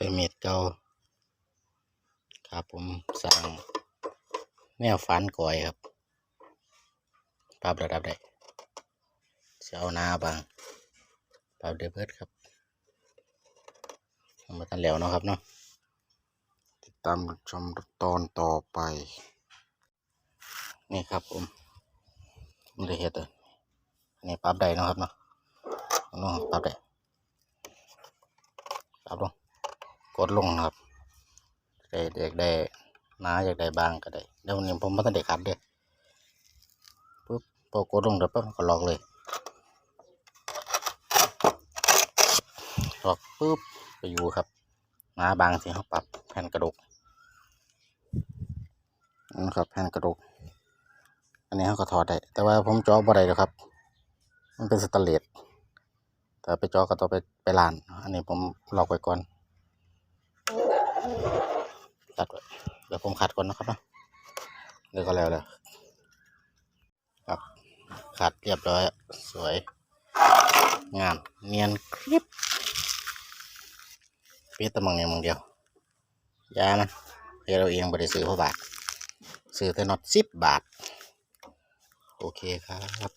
ไปเม็ดเก่าครับผมสั่งแนวฟันก่อยครับปรับระดับได้เสียวหน้าบางปรับเดเบิดครับมาทันแล้วเนาะครับเนาะติดตามชมตอนต่อไป นี่ครับผมมันเลยเห็ดเลยอันนี้ปรับได้เนาะครับเนาะเนาะปรับได้ปรับลง กดลงนะครับได้เด็กได้หนาอยากได้บางก็ได้เดี๋ยวนี้ผมไม่ต้องเด็กขัดเด้ปุ๊บพอกดลงเดี๋ยวปั๊บก็ล็อกเลยล็อกปุ๊บไปอยู่ครับหนาบางสิเขาปรับแผ่นกระดูกนะครับแผ่นกระดูกอันนี้เขาก็ถอดได้ แต่ว่าผมจาะบ่ได้หรอกครับ มันเป็นสแตนเลสแต่ไปจาะก็ต้องไปไปลาน อันนี้ผมลอกไว้ก่อน ตัดไว้เดี๋ยวผมขัดก่อนนะครับนะเดี๋ยวก็แล้วเลยครับขัดเรียบร้อยสวย งามเนียนคลิปปีแตะมังเนี่ยมังเดียวยามันเฮ้เราเองบริซื้อเพราะบาทซื้อแต่น็อตสิบบาท โอเคครับ